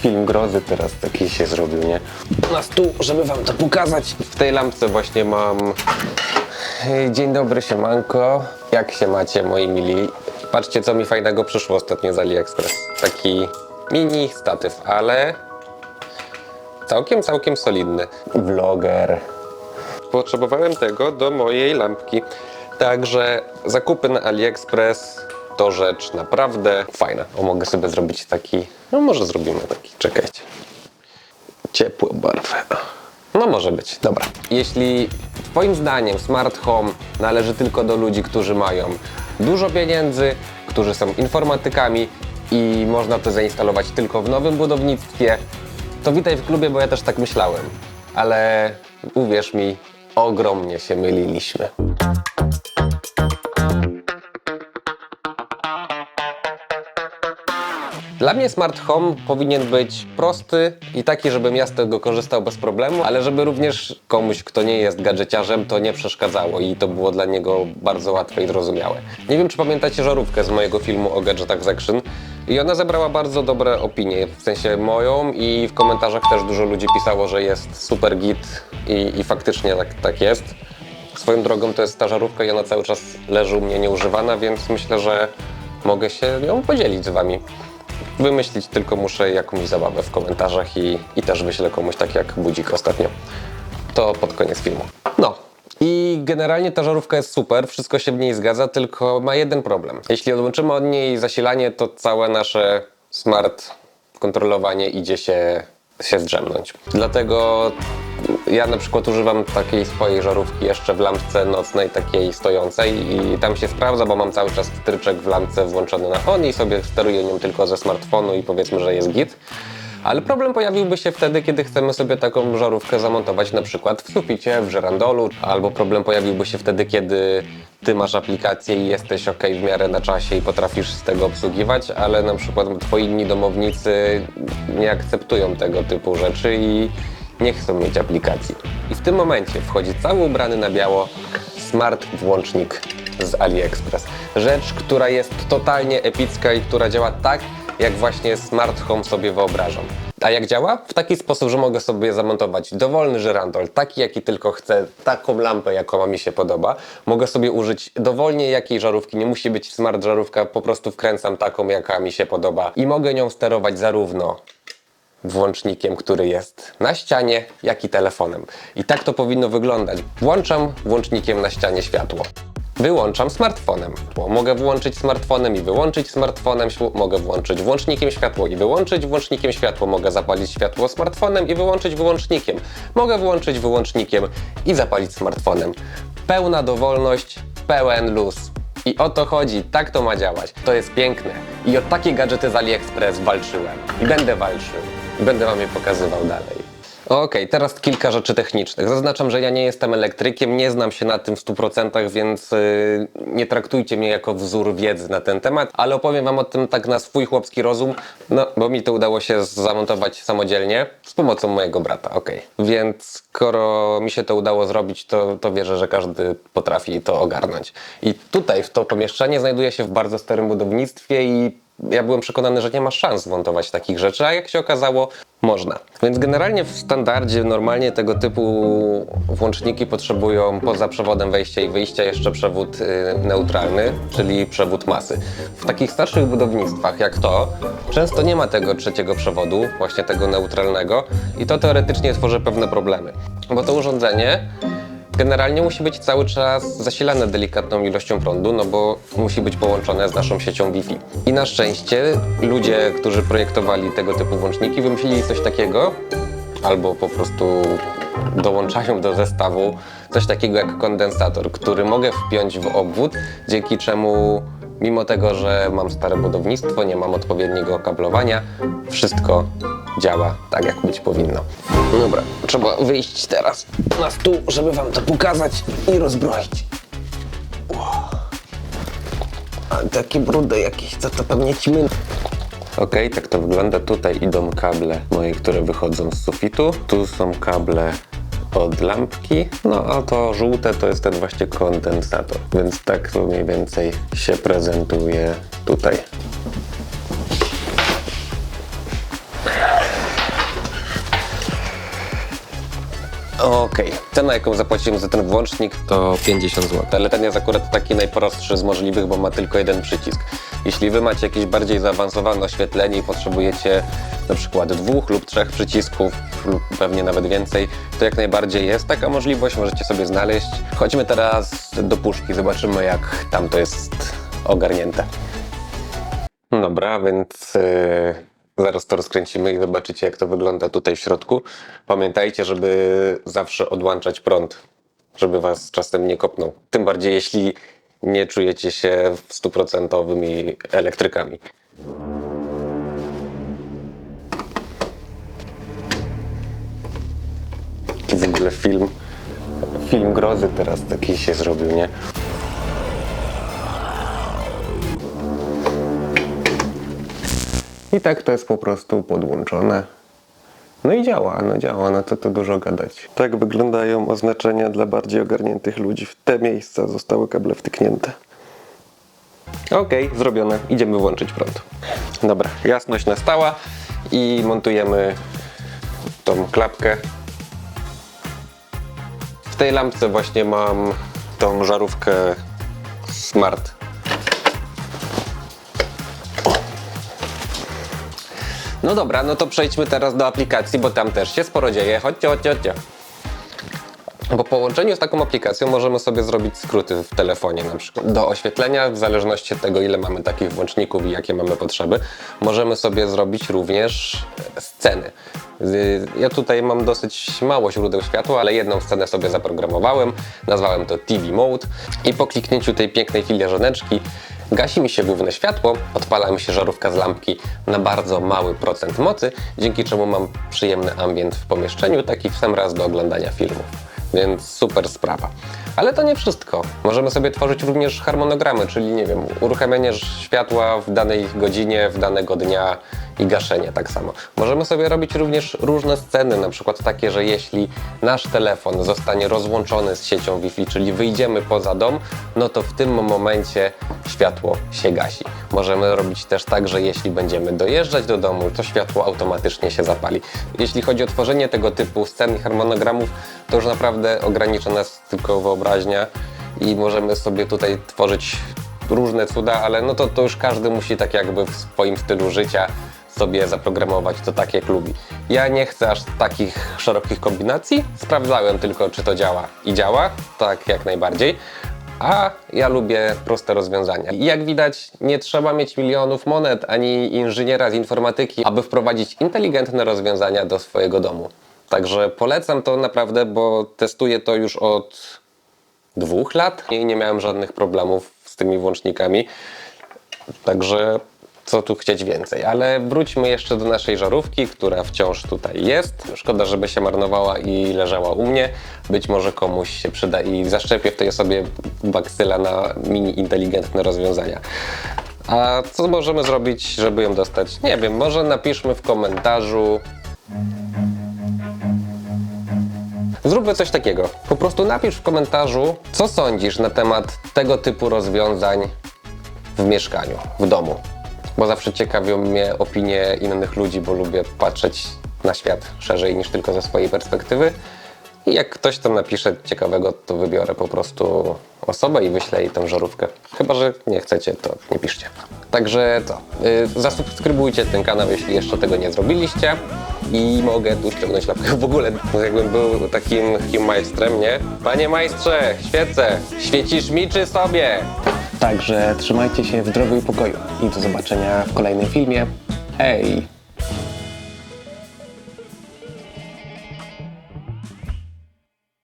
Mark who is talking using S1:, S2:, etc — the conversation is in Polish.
S1: film grozy teraz taki się zrobił, nie? Na stół, żeby wam to pokazać. W tej lampce właśnie mam... Dzień dobry, siemanko. Jak się macie, moi mili? Patrzcie, co mi fajnego przyszło ostatnio z AliExpress. Taki mini statyw, ale całkiem, całkiem solidny. Vloger. Potrzebowałem tego do mojej lampki. Także zakupy na AliExpress to rzecz naprawdę fajna. O, mogę sobie zrobić taki. No, może zrobimy taki. Czekajcie. Ciepłą barwę. No, może być. Dobra. Jeśli Twoim zdaniem smart home należy tylko do ludzi, którzy mają dużo pieniędzy, którzy są informatykami i można to zainstalować tylko w nowym budownictwie, to witaj w klubie, bo ja też tak myślałem. Ale uwierz mi, ogromnie się myliliśmy. Dla mnie smart home powinien być prosty i taki, żebym ja z tego korzystał bez problemu, ale żeby również komuś, kto nie jest gadżeciarzem, to nie przeszkadzało i to było dla niego bardzo łatwe i zrozumiałe. Nie wiem, czy pamiętacie żarówkę z mojego filmu o gadżetach z Action i ona zebrała bardzo dobre opinie, w sensie moją i w komentarzach też dużo ludzi pisało, że jest super git i, i faktycznie tak, tak jest. Swoją drogą to jest ta żarówka i ona cały czas leży u mnie nieużywana, więc myślę, że mogę się nią podzielić z wami. Wymyślić tylko muszę jakąś zabawę w komentarzach i, i też wyślę komuś tak jak budzik ostatnio. To pod koniec filmu. No. I generalnie ta żarówka jest super, wszystko się w niej zgadza, tylko ma jeden problem. Jeśli odłączymy od niej zasilanie, to całe nasze smart kontrolowanie idzie się, się zdrzemnąć. Dlatego ja na przykład używam takiej swojej żarówki jeszcze w lampce nocnej, takiej stojącej i tam się sprawdza, bo mam cały czas wtyczek w lampce włączony na on i sobie steruję nią tylko ze smartfonu i powiedzmy, że jest git. Ale problem pojawiłby się wtedy, kiedy chcemy sobie taką żarówkę zamontować na przykład w suficie, w żerandolu, albo problem pojawiłby się wtedy, kiedy ty masz aplikację i jesteś ok w miarę na czasie i potrafisz z tego obsługiwać, ale na przykład twoi inni domownicy nie akceptują tego typu rzeczy i nie chcą mieć aplikacji. I w tym momencie wchodzi cały ubrany na biało smart włącznik z AliExpress. Rzecz, która jest totalnie epicka i która działa tak, jak właśnie smart home sobie wyobrażam. A jak działa? W taki sposób, że mogę sobie zamontować dowolny żyrandol, taki jaki tylko chcę, taką lampę, jaką mi się podoba. Mogę sobie użyć dowolnie jakiej żarówki, nie musi być smart żarówka, po prostu wkręcam taką, jaka mi się podoba i mogę nią sterować zarówno włącznikiem, który jest na ścianie, jak i telefonem. I tak to powinno wyglądać. Włączam włącznikiem na ścianie światło. Wyłączam smartfonem. Mogę włączyć smartfonem i wyłączyć smartfonem. Mogę włączyć włącznikiem światło i wyłączyć włącznikiem światło. Mogę zapalić światło smartfonem i wyłączyć wyłącznikiem. Mogę włączyć wyłącznikiem i zapalić smartfonem. Pełna dowolność, pełen luz. I o to chodzi, tak to ma działać. To jest piękne. I o takie gadżety z AliExpress walczyłem. I będę walczył. I będę wam je pokazywał dalej. Okej, teraz kilka rzeczy technicznych. Zaznaczam, że ja nie jestem elektrykiem, nie znam się na tym w 100%, więc yy, nie traktujcie mnie jako wzór wiedzy na ten temat, ale opowiem wam o tym tak na swój chłopski rozum, no bo mi to udało się zamontować samodzielnie z pomocą mojego brata, okej. Więc skoro mi się to udało zrobić, to, to wierzę, że każdy potrafi to ogarnąć. I tutaj, w to pomieszczenie znajduje się w bardzo starym budownictwie i ja byłem przekonany, że nie ma szans zmontować takich rzeczy, a jak się okazało, można. Więc generalnie w standardzie normalnie tego typu włączniki potrzebują poza przewodem wejścia i wyjścia jeszcze przewód y, neutralny, czyli przewód masy. W takich starszych budownictwach jak to, często nie ma tego trzeciego przewodu, właśnie tego neutralnego i to teoretycznie tworzy pewne problemy. Bo to urządzenie generalnie musi być cały czas zasilane delikatną ilością prądu, no bo musi być połączone z naszą siecią Wi-Fi. I na szczęście ludzie, którzy projektowali tego typu włączniki, wymyślili coś takiego, albo po prostu dołączają do zestawu coś takiego jak kondensator, który mogę wpiąć w obwód, dzięki czemu mimo tego, że mam stare budownictwo, nie mam odpowiedniego okablowania, wszystko działa tak, jak być powinno. Dobra, trzeba wyjść teraz na stół, żeby wam to pokazać i rozbroić. A takie brudy jakieś, co to pewnie ćmy. Okej, tak to wygląda. Tutaj idą kable moje, które wychodzą z sufitu. Tu są kable od lampki. No a to żółte to jest ten właśnie kondensator. Więc tak to mniej więcej się prezentuje tutaj. Okej, cena jaką zapłaciłem za ten włącznik to 50 zł, ale ten jest akurat taki najprostszy z możliwych, bo ma tylko jeden przycisk. Jeśli wy macie jakieś bardziej zaawansowane oświetlenie i potrzebujecie na przykład dwóch lub trzech przycisków, lub pewnie nawet więcej, to jak najbardziej jest taka możliwość, możecie sobie znaleźć. Chodźmy teraz do puszki, zobaczymy jak tam to jest ogarnięte. Dobra, więc yy, zaraz to rozkręcimy i zobaczycie, jak to wygląda tutaj w środku. Pamiętajcie, żeby zawsze odłączać prąd, żeby was czasem nie kopnął. Tym bardziej, jeśli nie czujecie się stuprocentowymi elektrykami. Taki w ogóle film, film grozy teraz taki się zrobił, nie? I tak to jest po prostu podłączone. No i działa, no działa, no to to dużo gadać. Tak wyglądają oznaczenia dla bardziej ogarniętych ludzi. W te miejsca zostały kable wtyknięte. Okej, zrobione. Idziemy włączyć prąd. Dobra, jasność nastała i montujemy tą klapkę. W tej lampce właśnie mam tą żarówkę Smart No dobra, no to przejdźmy teraz do aplikacji, bo tam też się sporo dzieje. Chodźcie, chodźcie, chodźcie. Po połączeniu z taką aplikacją możemy sobie zrobić skróty w telefonie na przykład. Do oświetlenia, w zależności od tego ile mamy takich włączników i jakie mamy potrzeby, możemy sobie zrobić również sceny. Ja tutaj mam dosyć mało źródeł światła, ale jedną scenę sobie zaprogramowałem, nazwałem to TV Mode i po kliknięciu tej pięknej filiżaneczki Gasi mi się główne światło, odpala mi się żarówka z lampki na bardzo mały procent mocy, dzięki czemu mam przyjemny ambient w pomieszczeniu, taki w sam raz do oglądania filmów. Więc super sprawa. Ale to nie wszystko. Możemy sobie tworzyć również harmonogramy, czyli nie wiem, uruchamianie światła w danej godzinie, w danego dnia i gaszenie tak samo. Możemy sobie robić również różne sceny, na przykład takie, że jeśli nasz telefon zostanie rozłączony z siecią Wi-Fi, czyli wyjdziemy poza dom, no to w tym momencie światło się gasi. Możemy robić też tak, że jeśli będziemy dojeżdżać do domu, to światło automatycznie się zapali. Jeśli chodzi o tworzenie tego typu scen i harmonogramów, to już naprawdę ogranicza nas tylko wyobraźnia i możemy sobie tutaj tworzyć różne cuda, ale no to, to już każdy musi tak jakby w swoim stylu życia sobie zaprogramować to tak jak lubi. Ja nie chcę aż takich szerokich kombinacji, sprawdzałem tylko czy to działa i działa, tak jak najbardziej. A ja lubię proste rozwiązania. I jak widać, nie trzeba mieć milionów monet ani inżyniera z informatyki, aby wprowadzić inteligentne rozwiązania do swojego domu. Także polecam to naprawdę, bo testuję to już od dwóch lat i nie miałem żadnych problemów z tymi włącznikami. Także co tu chcieć więcej. Ale wróćmy jeszcze do naszej żarówki, która wciąż tutaj jest. Szkoda, żeby się marnowała i leżała u mnie. Być może komuś się przyda i zaszczepię w tej osobie baksyla na mini inteligentne rozwiązania. A co możemy zrobić, żeby ją dostać? Nie wiem, może napiszmy w komentarzu. Zróbmy coś takiego. Po prostu napisz w komentarzu, co sądzisz na temat tego typu rozwiązań w mieszkaniu, w domu. Bo zawsze ciekawią mnie opinie innych ludzi, bo lubię patrzeć na świat szerzej niż tylko ze swojej perspektywy. I jak ktoś tam napisze ciekawego, to wybiorę po prostu osobę i wyślę jej tą żarówkę. Chyba, że nie chcecie, to nie piszcie. Także to. Yy, zasubskrybujcie ten kanał, jeśli jeszcze tego nie zrobiliście. I mogę tu ściągnąć lapkę. W ogóle jakbym był takim, takim majstrem, nie? Panie majstrze, świecę, świecisz mi czy sobie? Także trzymajcie się w zdrowiu i pokoju. I do zobaczenia w kolejnym filmie. Hej!